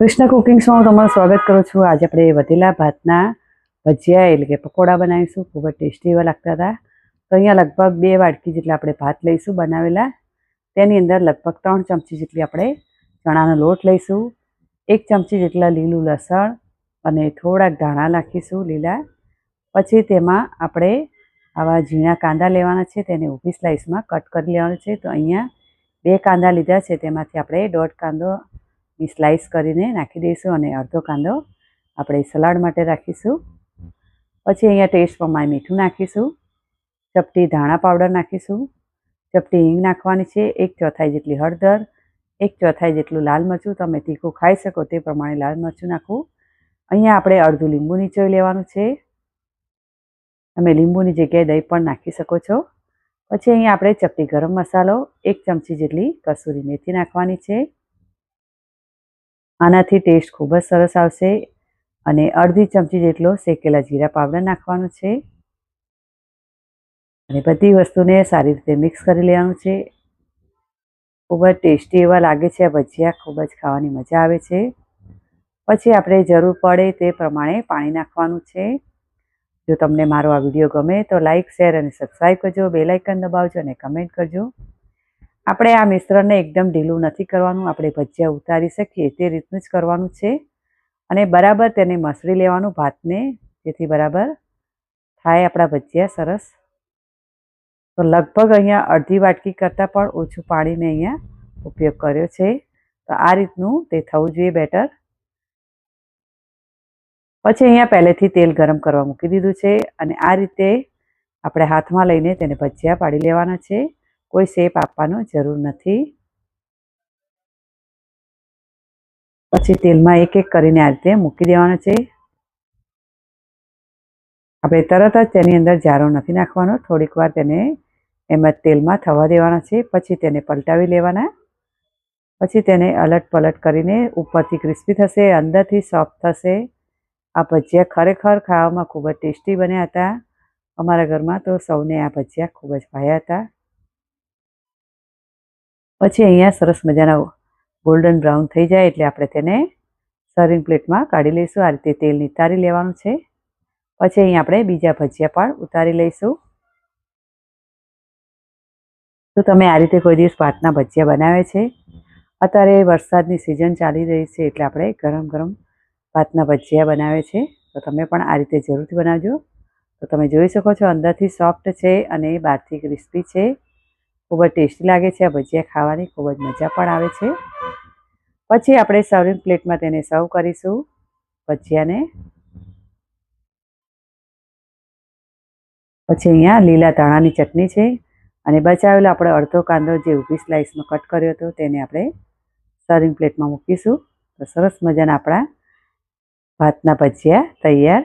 કૃષ્ણ કુકિંગ્સમાં હું તમારું સ્વાગત કરું છું. આજે આપણે વધેલા ભાતના ભજીયા એટલે કે પકોડા બનાવીશું. ખૂબ જ ટેસ્ટી એવા લાગતા હતા. તો અહીંયા લગભગ બે વાટકી જેટલા આપણે ભાત લઈશું બનાવેલા. તેની અંદર લગભગ ત્રણ ચમચી જેટલી આપણે ચણાનો લોટ લઈશું. એક ચમચી જેટલા લીલું લસણ અને થોડાક ધાણા નાખીશું લીલા. પછી તેમાં આપણે આવા ઝીણા કાંદા લેવાના છે, તેને ઊભી સ્લાઇસમાં કટ કરી લેવાનું છે. તો અહીંયા બે કાંદા લીધા છે. તેમાંથી આપણે દોઢ કાંદો ની સ્લાઇસ કરીને નાખી દઈશું અને અડધો કાંદો આપણે સલાડ માટે રાખીશું. પછી અહીંયા ટેસ્ટ પ્રમાણે મીઠું નાખીશું. ચપટી ધાણા પાવડર નાખીશું. ચપટી હિંગ નાખવાની છે. એક ચોથાઈ જેટલી હળદર, એક ચોથાઈ જેટલું લાલ મરચું. તમે તીખું ખાઈ શકો તે પ્રમાણે લાલ મરચું નાખવું. અહીંયા આપણે અડધું લીંબુ નીચોઈ લેવાનું છે. તમે લીંબુની જગ્યાએ દહીં પણ નાખી શકો છો. પછી અહીંયા આપણે ચપટી ગરમ મસાલો, એક ચમચી જેટલી કસૂરી મેથી નાખવાની છે. આનાથી ટેસ્ટ ખૂબ જ સરસ આવશે અને અડધી ચમચી જેટલો શેકેલા જીરા પાવડર નાખવાનો છે. અને બધી વસ્તુને સારી રીતે મિક્સ કરી લેવાનું છે. ખૂબ જ ટેસ્ટી એવા લાગે છે આ ભજીયા, ખૂબ જ ખાવાની મજા આવે છે. પછી આપણે જરૂર પડે તે પ્રમાણે પાણી નાખવાનું છે. જો તમને મારો આ વીડિયો ગમે તો લાઇક શેર અને સબસ્ક્રાઈબ કરજો બેલાઇકન દબાવજો અને કમેન્ટ કરજો. આપણે આ મિશ્રણને એકદમ ઢીલું નથી કરવાનું, આપણે ભજીયા ઉતારી શકીએ તે રીતનું જ કરવાનું છે. અને બરાબર તેને મસળી લેવાનું ભાતને, જેથી બરાબર થાય આપણા ભજીયા સરસ. તો લગભગ અહીંયા અડધી વાટકી કરતાં પણ ઓછું પાણીને અહીંયા ઉપયોગ કર્યો છે. તો આ રીતનું તે થવું જોઈએ બેટર. પછી અહીંયા પહેલેથી તેલ ગરમ કરવા મૂકી દીધું છે અને આ રીતે આપણે હાથમાં લઈને તેને ભજીયા પાડી લેવાના છે. કોઈ શેપ આપવાનો જરૂર નથી. પછી તેલમાં એક એક કરીને આ રીતે મૂકી દેવાના છે. આપણે તરત જ તેની અંદર જારો નથી નાખવાનો. થોડીક વાર તેને એમ જ તેલમાં થવા દેવાના છે. પછી તેને પલટાવી લેવાના. પછી તેને અલટ પલટ કરીને ઉપરથી ક્રિસ્પી થશે, અંદરથી સોફ્ટ થશે. આ ભજીયા ખરેખર ખાવામાં ખૂબ જ ટેસ્ટી બન્યા હતા. અમારા ઘરમાં તો સૌને આ ભજીયા ખૂબ જ ભાયા હતા. પછી અહીંયા સરસ મજાના ગોલ્ડન બ્રાઉન થઈ જાય એટલે આપણે તેને સર્વિંગ પ્લેટમાં કાઢી લઈશું. આ રીતે તેલ નિતારી લેવાનું છે. પછી અહીં આપણે બીજા ભજીયા પણ ઉતારી લઈશું. તો તમે આ રીતે કોઈ દિવસ ભાતના ભજીયા બનાવે છે. અત્યારે વરસાદની સિઝન ચાલી રહી છે એટલે આપણે ગરમ ગરમ ભાતના ભજીયા બનાવે છે. તો તમે પણ આ રીતે જરૂરથી બનાવજો. તો તમે જોઈ શકો છો અંદરથી સોફ્ટ છે અને બહારથી ક્રિસ્પી છે. ખૂબ જ ટેસ્ટી લાગે છે, આ ભજીયા ખાવાની ખૂબ જ મજા પણ આવે છે. પછી આપણે સર્વિંગ પ્લેટમાં તેને સર્વ કરીશું, ભજીયાને. પછી અહીંયા લીલા ધાણાની ચટણી છે, અને બચાવેલો આપણે અડધો કાંદો જે ઊભી સ્લાઇસમાં કટ કર્યો હતો તેને આપણે સર્વિંગ પ્લેટમાં મૂકીશું. તો સરસ મજાના આપણા ભાતના ભજીયા તૈયાર